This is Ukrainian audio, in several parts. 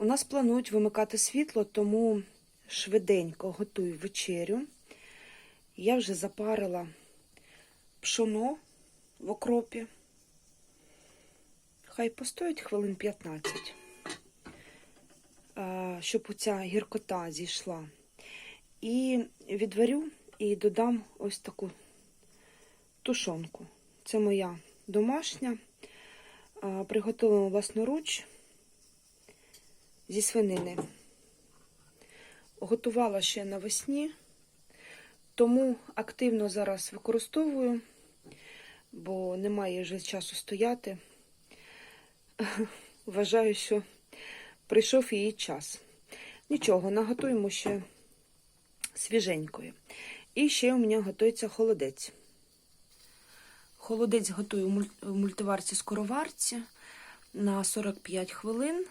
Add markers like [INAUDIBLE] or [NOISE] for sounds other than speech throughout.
У нас планують вимикати світло, тому швиденько готую вечерю. Я вже запарила пшоно в окропі. Хай постоїть хвилин 15, щоб оця гіркота зійшла. І відварю і додам ось таку тушонку. Це моя домашня, приготовлена власноруч зі свинини. Готувала ще навесні, тому активно зараз використовую, бо немає вже часу стояти. [LAUGHS] Вважаю, що прийшов її час. Нічого, наготуємо ще свіженької. І ще у мене готується холодець. Холодець готую в муль- в мультиварці скороварці на 45 хвилин.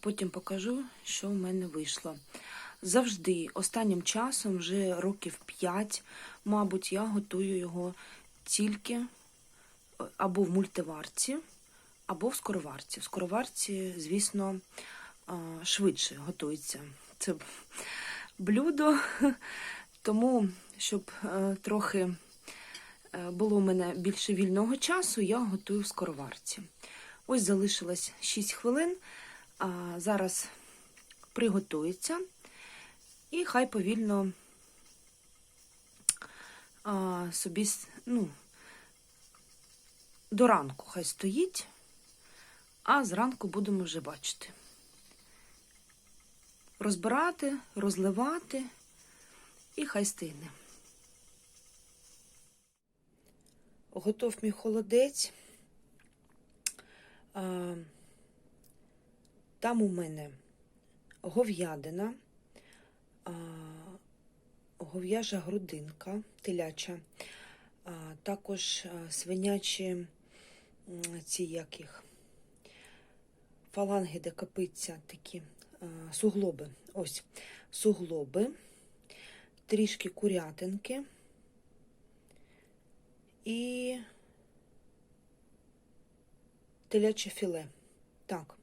Потім покажу, що в мене вийшло. Завжди, останнім часом, вже років 5, мабуть, я готую його тільки е, або в мультиварці, або в скороварці. В скороварці, звісно, швидше готується це блюдо, [LAUGHS] тому, щоб е, трохи е, було у мене більше вільного часу, я готую в скороварці. Ось залишилось 6 хвилин. Зараз приготується і хай повільно а, собі ну, до ранку хай стоїть, а зранку будемо вже бачити. Розбирати, розливати і хай стигне. Готов мій холодець. Там у мене гов'ядина, гов'яжа грудинка теляча, також свинячі ці як їх, фаланги, де копиться такі суглоби. Ось суглоби, трішки курятинки і теляче філе. Так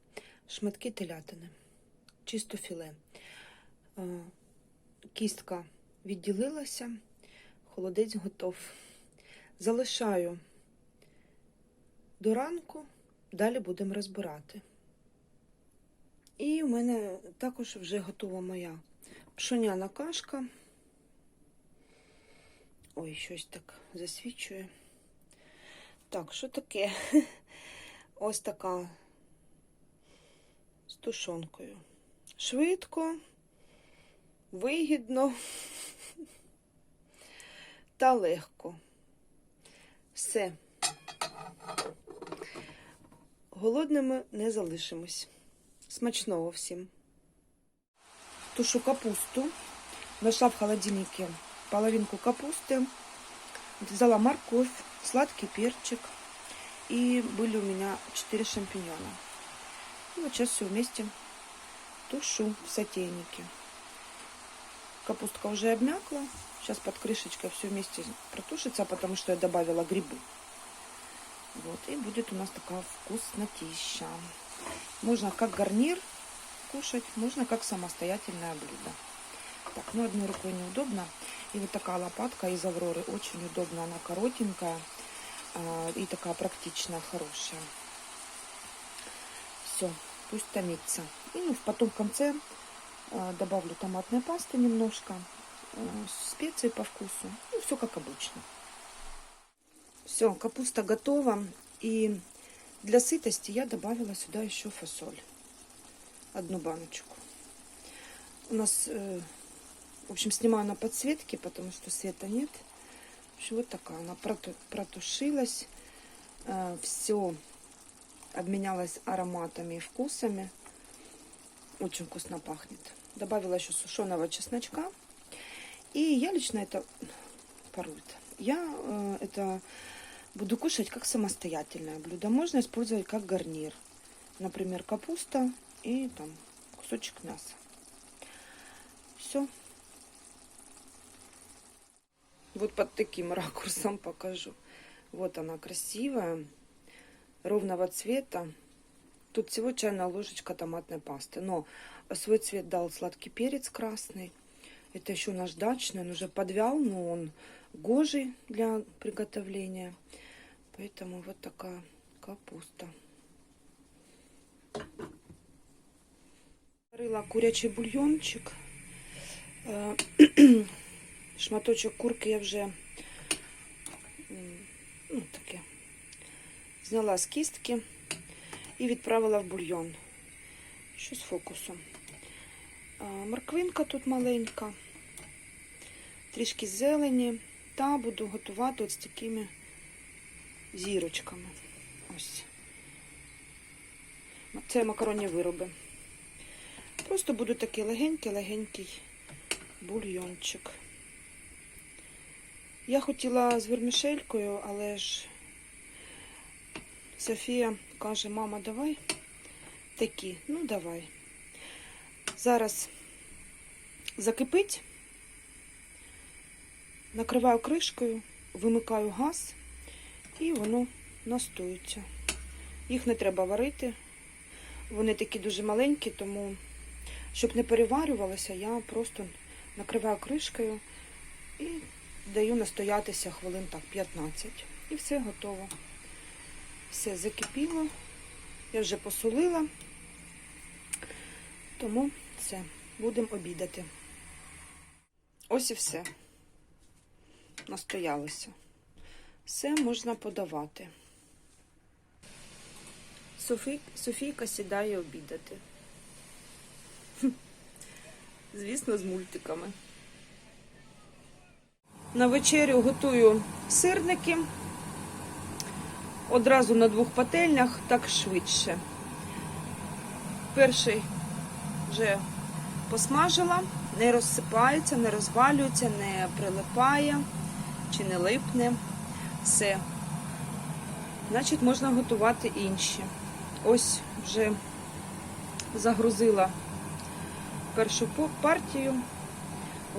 шматки телятини, чисто філе. Е, Кістка відділилася, холодець готов. Залишаю до ранку, далі будемо розбирати. І в мене також вже готова моя пшоняна кашка. Ой, щось так засвічує. Так, що таке? [LAUGHS] Ось така тушонкою. Швидко, вигідно та легко. Все. Голодними не залишимось. Смачного всім. Тушу капусту. Нашла в холодильнике половинку капусты. Взяла морковь, сладкий перчик. И были у меня 4 шампиньона. И вот сейчас все вместе тушу в сотейнике. Капустка уже обмякла. Сейчас под крышечкой все вместе протушится, потому что я добавила грибы. Вот, и будет у нас такая вкуснотища. Можно как гарнир кушать, можно как самостоятельное блюдо. Так, ну одной рукой неудобно. И вот такая лопатка из Авроры очень удобно. Она коротенькая а, и такая практичная, хорошая. Все, пусть томится. И ну, потом в конце э, добавлю томатной пасты немножко, э, специи по вкусу. И все как обычно. Все, капуста готова. И для сытости я добавила сюда еще фасоль. Одну баночку. У нас, э, в общем, снимаю на подсветке, потому что света нет. В общем, вот такая. Она проту- протушилась. все обменялась ароматами и вкусами. Очень вкусно пахнет. Добавила еще сушеного чесночка. И я лично это порует. Я э, это буду кушать как самостоятельное блюдо. Можно использовать как гарнир. Например, капуста и там кусочек мяса. Все. Вот под таким [LAUGHS] ракурсом покажу. Вот она красивая, ровного цвета, Тут всего чайная ложечка томатной пасты. Но свой цвет дал сладкий перец красный. Это еще наш дачный, он уже подвял, но он гожий для приготовления. Поэтому вот такая капуста. Варила курячий бульйончик. Е, [CLEARS THROAT] Шматочок курки я вже м, ну, таке, зняла з кістки і відправила в бульйон. Що з фокусом. Морквинка тут маленька, трішки зелені, та буду готувати от з такими зірочками. Ось. Це макаронні вироби. Просто буду такий легенький-легенький бульйончик. Я хотіла з вермішелькою, але ж Софія каже, мама, давай такі. Ну, давай. Зараз закипить, накриваю кришкою, вимикаю газ і воно настоїться. Їх не треба варити. Вони такі дуже маленькі, тому, щоб не переварювалося, я просто накриваю кришкою і даю настоятися хвилин так 15. І все готово. Все закипіло. Я вже посолила. Тому все, будемо обідати. Ось і все. Настоялося. Все можна подавати. Софі... Софійка сідає обідати. Звісно, з мультиками. На вечерю готую сирники. Одразу на двох пательнях, так швидше. Перший вже посмажила, не розсипається, не розвалюється, не прилипає чи не липне. Все. Значить, можна готувати інші. Ось вже загрузила першу партію,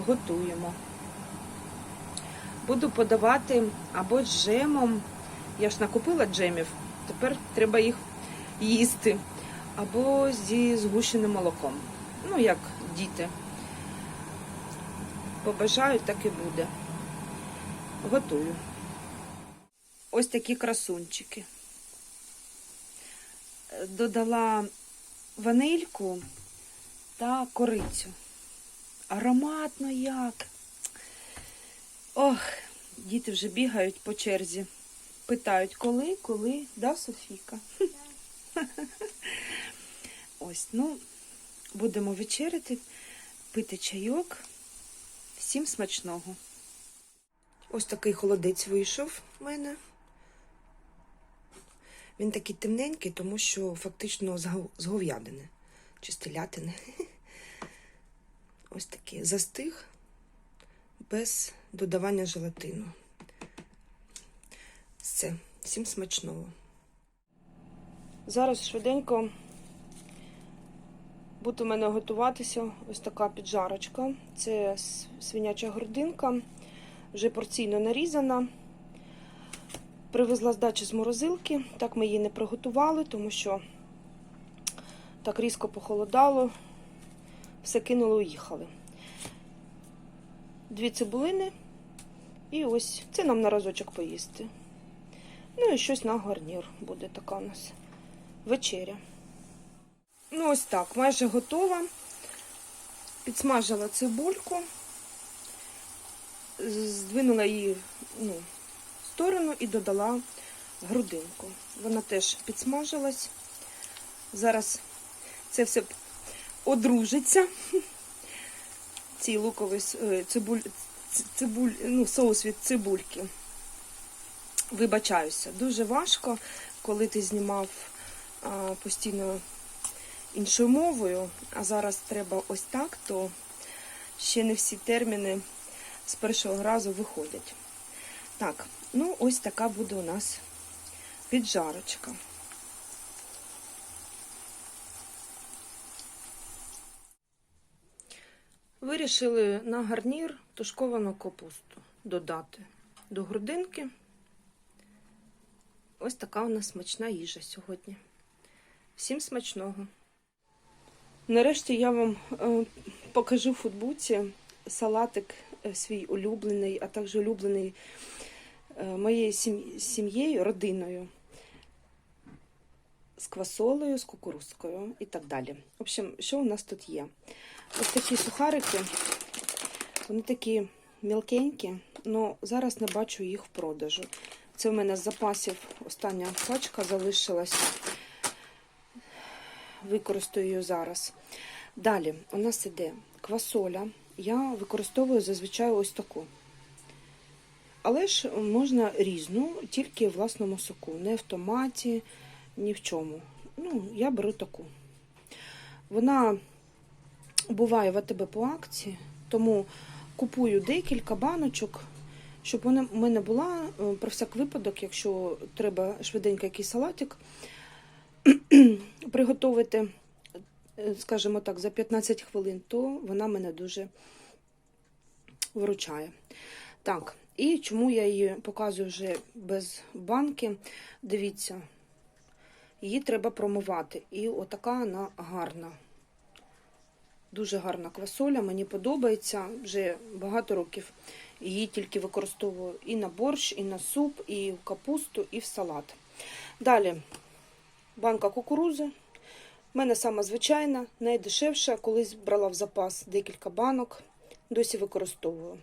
готуємо. Буду подавати або джемом. Я ж накупила джемів, тепер треба їх їсти. Або зі згущеним молоком. Ну, як діти. Побажають, так і буде. Готую. Ось такі красунчики. Додала ванильку та корицю. Ароматно як. Ох, діти вже бігають по черзі. Питають, коли, коли, да, Софійка? Ось, ну, будемо вечеряти, пити чайок. Всім смачного. Ось такий холодець вийшов в мене. Він такий темненький, тому що фактично з говядини чи з телятини. Ось такий застиг без додавання желатину. Все, всім смачного. Зараз швиденько буде у мене готуватися ось така піджарочка. Це свиняча грудинка, вже порційно нарізана. Привезла з дачі з морозилки. Так ми її не приготували, тому що так різко похолодало. Все кинули, уїхали. Дві цибулини. І ось це нам на разочок поїсти. Ну і щось на гарнір буде така у нас вечеря. Ну, ось так, майже готова. Підсмажила цибульку, здвинула її ну, в сторону і додала грудинку. Вона теж підсмажилась. Зараз це все одружиться. Цей луковий е, цибуль, цибуль, ну, соус від цибульки. Вибачаюся, дуже важко, коли ти знімав а, постійно іншою мовою, а зараз треба ось так, то ще не всі терміни з першого разу виходять. Так, ну ось така буде у нас піджарочка. Вирішили на гарнір тушковану капусту додати до грудинки. Ось така у нас смачна їжа сьогодні. Всім смачного! Нарешті я вам е, покажу в футбуці салатик е, свій улюблений, а також улюблений е, моєю сім'єю, родиною. З квасолею, з кукурузкою і так далі. В общем, що у нас тут є? Ось такі сухарики. Вони такі мілкенькі, але зараз не бачу їх в продажу. Це в мене з запасів остання пачка залишилась. Використаю її зараз. Далі у нас іде квасоля. Я використовую зазвичай ось таку. Але ж можна різну, тільки в власному соку. Не в томаті, ні в чому. Ну, я беру таку. Вона буває в АТБ по акції, тому купую декілька баночок, щоб вона в мене була е, про всяк випадок, якщо треба швиденько якийсь салатик [CLEARS THROAT] приготувати, е, скажімо так, за 15 хвилин, то вона мене дуже виручає. Так, і чому я її показую вже без банки? Дивіться, її треба промивати. І отака вона гарна. Дуже гарна квасоля, мені подобається вже багато років. Її тільки використовую і на борщ, і на суп, і в капусту, і в салат. Далі банка кукурузи. У мене сама звичайна, найдешевша. Колись брала в запас декілька банок, досі використовую.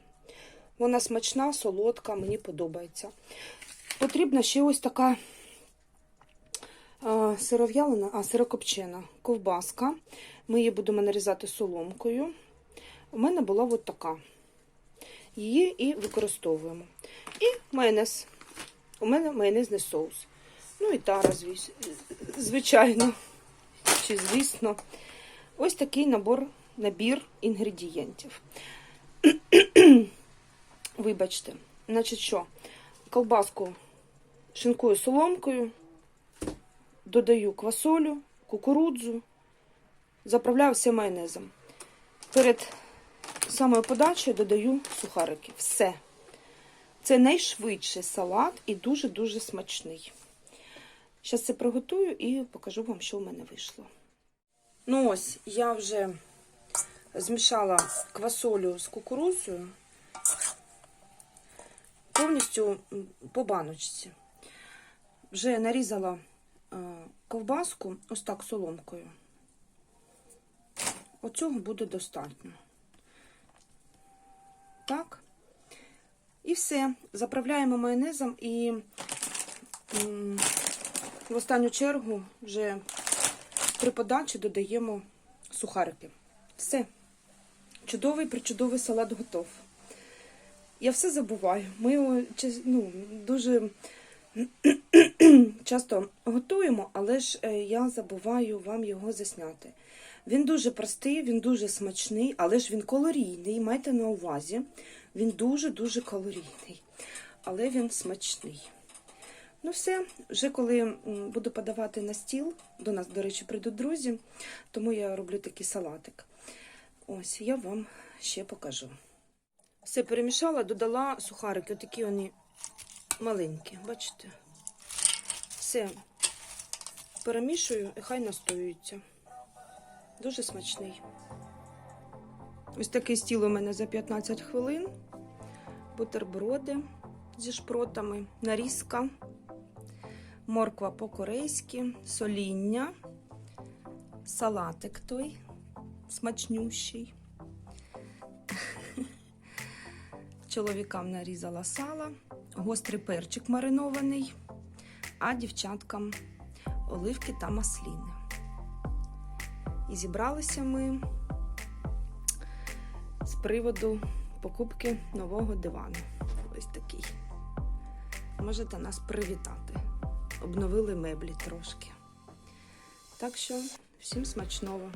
Вона смачна, солодка, мені подобається. Потрібна ще ось така сиров'ялина, а сирокопчена ковбаска. Ми її будемо нарізати соломкою. У мене була от така. Її і використовуємо. І майонез. У мене майонезний соус. Ну і тара, звичайно. Чи звісно. Ось такий набор, набір інгредієнтів. [CLEARS THROAT] Вибачте, значить що, колбаску шинкую соломкою, додаю квасолю, кукурудзу, заправляю все майонезом. Перед самою подачею додаю сухарики. Все. Це найшвидший салат і дуже-дуже смачний. Зараз це приготую і покажу вам, що в мене вийшло. Ну ось, я вже змішала квасолю з кукурудзою повністю по баночці. Вже нарізала е, ковбаску ось так соломкою. Оцього буде достатньо. Так. І все. Заправляємо майонезом і в останню чергу вже при подачі додаємо сухарики. Все. Чудовий причудовий салат готов. Я все забуваю. Ми його ну, дуже [CLEARS THROAT] часто готуємо, але ж е, я забуваю вам його засняти. Він дуже простий, він дуже смачний, але ж він калорійний. Майте на увазі, він дуже-дуже калорійний, але він смачний. Ну, все, вже коли буду подавати на стіл, до нас, до речі, прийдуть друзі, тому я роблю такий салатик. Ось, я вам ще покажу. Все перемішала, додала сухарики, отакі вони маленькі, бачите? Все перемішую і хай настоюються. Дуже смачний. Ось такий стіл у мене за 15 хвилин. Бутерброди зі шпротами, нарізка, морква по-корейськи, соління, салатик той смачнющий. Чоловікам нарізала сала, гострий перчик маринований, а дівчаткам оливки та масліни. І зібралися ми з приводу покупки нового дивану. Ось такий. Можете нас привітати. Обновили меблі трошки. Так що всім смачного!